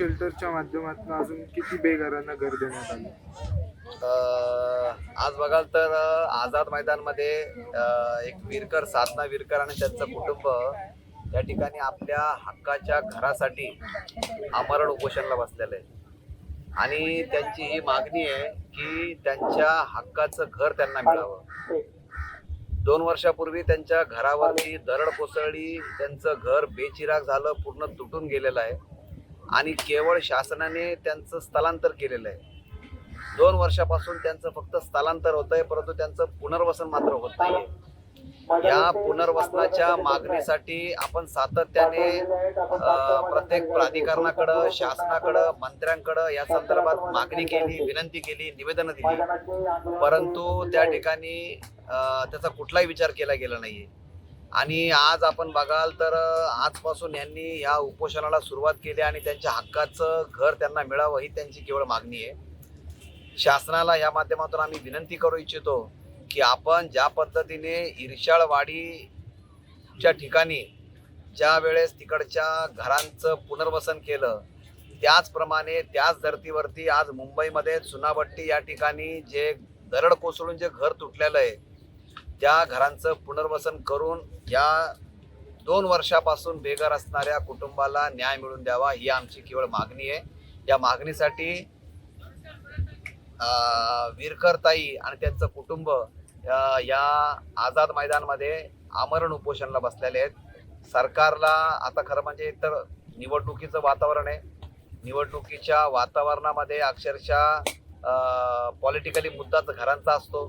शेल्टरच्या माध्यमातून अजून किती बेघरांना घर देण्यात आलं? आज बघाल तर आझाद मैदानमध्ये एक विरकर साधना विरकर आणि त्यांचं कुटुंब त्या ठिकाणी आपल्या हक्काच्या घरासाठी आमरण उपोषणला बसलेलं आहे. आणि त्यांची ही मागणी आहे की त्यांच्या हक्काचं घर त्यांना मिळावं. दोन वर्षापूर्वी त्यांच्या घरावरती दरड कोसळली त्यांचं घर बेचिराग झालं पूर्ण तुटून गेलेलं आहे. आणि केवळ शासनाने त्यांचं स्थलांतर केलेलं आहे. दोन वर्षापासून त्यांचं फक्त स्थलांतर होत आहे परंतु त्यांचं पुनर्वसन मात्र होत नाही या पुनर्वसनाच्या मागणीसाठी आपण सातत्याने प्रत्येक प्राधिकरणाकडं शासनाकडं मंत्र्यांकडं या संदर्भात मागणी केली विनंती केली निवेदनं दिली. परंतु त्या ठिकाणी त्याचा कुठलाही विचार केला गेला नाहीये. आणि आज आपण बघाल तर आजपासून यांनी या उपोषणाला सुरुवात केली आणि त्यांच्या हक्काचं घर त्यांना मिळावं ही त्यांची केवळ मागणी आहे. शासनाला या माध्यमातून आम्ही विनंती करू इच्छितो की आपण ज्या पद्धतीने इर्शाळवाडीच्या ठिकाणी ज्या वेळेस तिकडच्या घरांचं पुनर्वसन केलं त्याचप्रमाणे त्याच धर्तीवरती आज मुंबईमध्ये चुनाभट्टी या ठिकाणी जे दरड कोसळून जे घर तुटलेलं आहे त्या घरांचं पुनर्वसन करून या दोन वर्षापासून बेघर असणाऱ्या कुटुंबाला न्याय मिळून द्यावा ही आमची केवळ मागणी आहे. या मागणीसाठी विरकरताई आणि त्यांचं कुटुंब या आझाद मैदानमध्ये आमरण उपोषणाला बसलेले आहेत. सरकारला आता खरं म्हणजे तर निवडणुकीचं वातावरण आहे. निवडणुकीच्या वातावरणामध्ये अक्षरशः पॉलिटिकली मुद्दाच घरांचा असतो.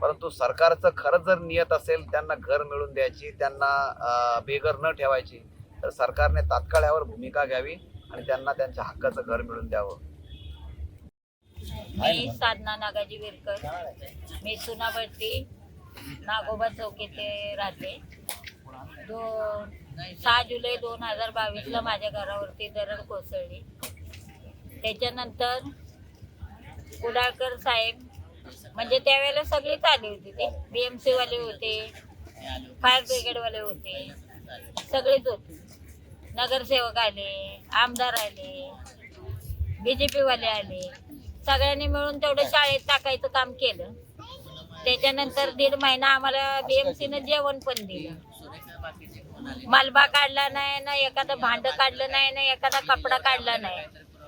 परंतु सरकारचं खरं जर नियत असेल त्यांना घर मिळून द्यायची त्यांना बेघर न ठेवायची तर सरकारने तात्काळ यावर भूमिका घ्यावी आणि त्यांना त्यांच्या हक्काचं घर मिळून द्यावं. मी साधना नागाजी विरकर. मी सुनावरती नागोबा चौक येथे राहते. दोन सहा जुलै दोन हजार बावीसला माझ्या घरावरती दरड कोसळली. त्याच्यानंतर कुडाळकर साहेब म्हणजे त्यावेळेला सगळीच आली होती ते. बी एम वाले होते फायर ब्रिगेड वाले होते सगळेच होते. नगरसेवक आले आमदार आले बी जे आले. सगळ्यांनी मिळून तेवढं शाळेत टाकायचं काम केलं. त्याच्यानंतर दीड महिना आम्हाला बीएमसीनं जेवण पण दिलं. मलबा काढला नाही ना एखादं भांड काढलं नाही ना एखादा कपडा काढला नाही.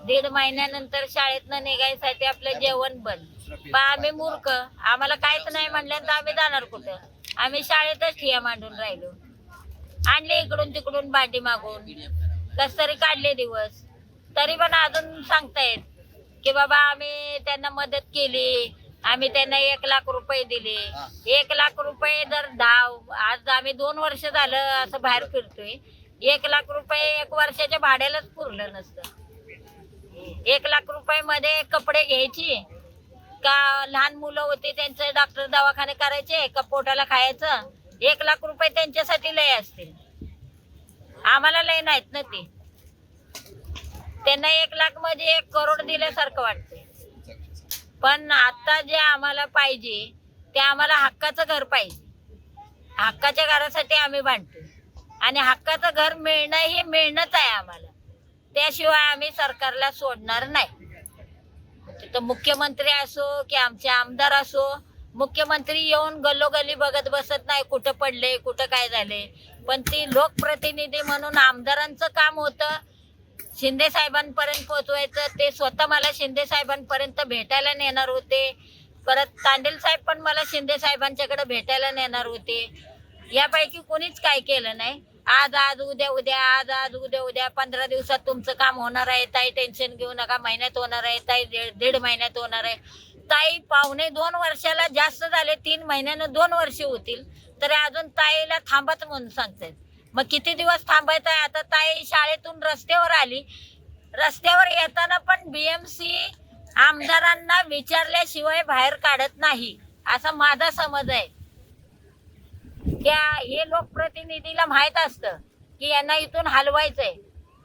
दीड महिन्यानंतर शाळेतनं निघायसाठी आपलं जेवण बंद. पण आम्ही मूर्ख. आम्हाला काहीच नाही म्हणल्यानंतर आम्ही जाणार कुठं? आम्ही शाळेतच ठिया मांडून राहिलो. आणले इकडून तिकडून भांडी मागून. कस तरी काढले दिवस. तरी पण अजून सांगतायत की बाबा आम्ही त्यांना मदत केली. आम्ही त्यांना एक लाख रुपये दिले. एक लाख रुपये जर दहा आज आम्ही दोन वर्ष झालं असं बाहेर फिरतोय. एक लाख रुपये एक वर्षाच्या भाड्यालाच पुरलं नसतं. एक लाख रुपये मध्ये कपडे घ्यायची. का लहान मुलं होती त्यांचे डॉक्टर दवाखाने करायचे का पोटाला खायचं. एक लाख रुपये त्यांच्यासाठी लय असतील. आम्हाला लय नाहीत ना ते. त्यांना एक लाखमध्ये एक करोड दिल्यासारखं वाटते पण आता जे आम्हाला पाहिजे ते आम्हाला हक्काचं घर पाहिजे. हक्काच्या घरासाठी आम्ही बांधतो आणि हक्काचं घर मिळणं हे मिळणंच आहे आम्हाला. त्याशिवाय आम्ही सरकारला सोडणार नाही. तिथं मुख्यमंत्री असो की आमचे आमदार असो मुख्यमंत्री येऊन गल्लोगल्ली बघत बसत नाही कुठं पडले कुठं काय झाले. पण ती लोकप्रतिनिधी म्हणून आमदारांचं काम होतं. शिंदे साहेबांपर्यंत पोहोचवायचं ते स्वतः मला शिंदे साहेबांपर्यंत भेटायला नेणार होते. परत तांडेल साहेब पण मला शिंदे साहेबांच्याकडे भेटायला नेणार होते. यापैकी कोणीच काय केलं नाही. आज आज उद्या उद्या आज आज उद्या उद्या पंधरा दिवसात तुमचं काम होणार आहे. ताई टेन्शन घेऊ नका. महिन्यात होणार आहे. ताई दीड दीड महिन्यात होणार आहे. ताई पाहुणे दोन वर्षाला जास्त झाले. तीन महिन्यानं दोन वर्ष होतील. तरी अजून ताईला थांबत म्हणून सांगतात मग किती दिवस थांबायचं आहे? आता ताई शाळेतून रस्त्यावर आली. रस्त्यावर येताना पण बीएमसी आमदारांना विचारल्याशिवाय बाहेर काढत नाही. असा माझा समज आहे. त्या हे लोकप्रतिनिधीला माहीत असतं की यांना इथून हलवायचंय.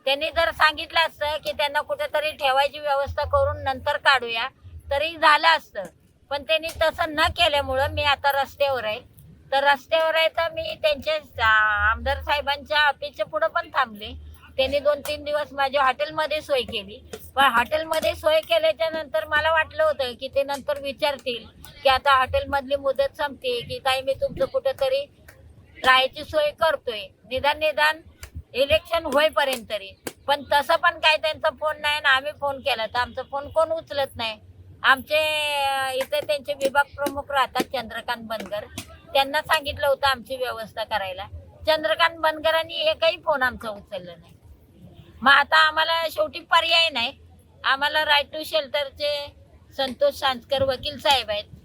त्यांनी जर सांगितलं असतं की त्यांना कुठेतरी ठेवायची व्यवस्था करून नंतर काढूया तरी झालं असतं. पण त्यांनी तसं न केल्यामुळं मी आता रस्त्यावर आहे. तर रस्त्यावर आहे तर मी त्यांच्या आमदार साहेबांच्या ऑफिसच्या पुढं पण थांबले. त्यांनी दोन तीन दिवस माझ्या हॉटेलमध्ये सोय केली. पण हॉटेलमध्ये सोय केल्याच्यानंतर मला वाटलं होतं की ते नंतर विचारतील की आता हॉटेलमधली मुदत संपते की काही मी तुमचं कुठंतरी राहायची सोय करतोय. निदान निदान इलेक्शन होईपर्यंत तरी. पण तसं पण काय त्यांचा फोन नाही ना आम्ही फोन केला तर आमचा फोन कोण उचलत नाही. आमचे इथे त्यांचे विभाग प्रमुख राहतात चंद्रकांत बनगर. त्यांना सांगितलं होतं आमची व्यवस्था करायला. चंद्रकांत बनगरांनी एकही फोन आमचा उचलला नाही. मग आता आम्हाला शेवटी पर्याय नाही. आम्हाला राईट टू शेल्टरचे संतोष सांजकर वकील साहेब आहेत.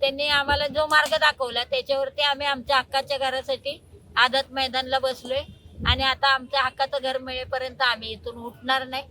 त्यांनी आम्हाला जो मार्ग दाखवला त्याच्यावरती आम्ही आमच्या हक्काच्या घरासाठी आदत मैदानला बसलोय. आणि आता आमच्या हक्काचं घर मिळेपर्यंत आम्ही इथून उठणार नाही.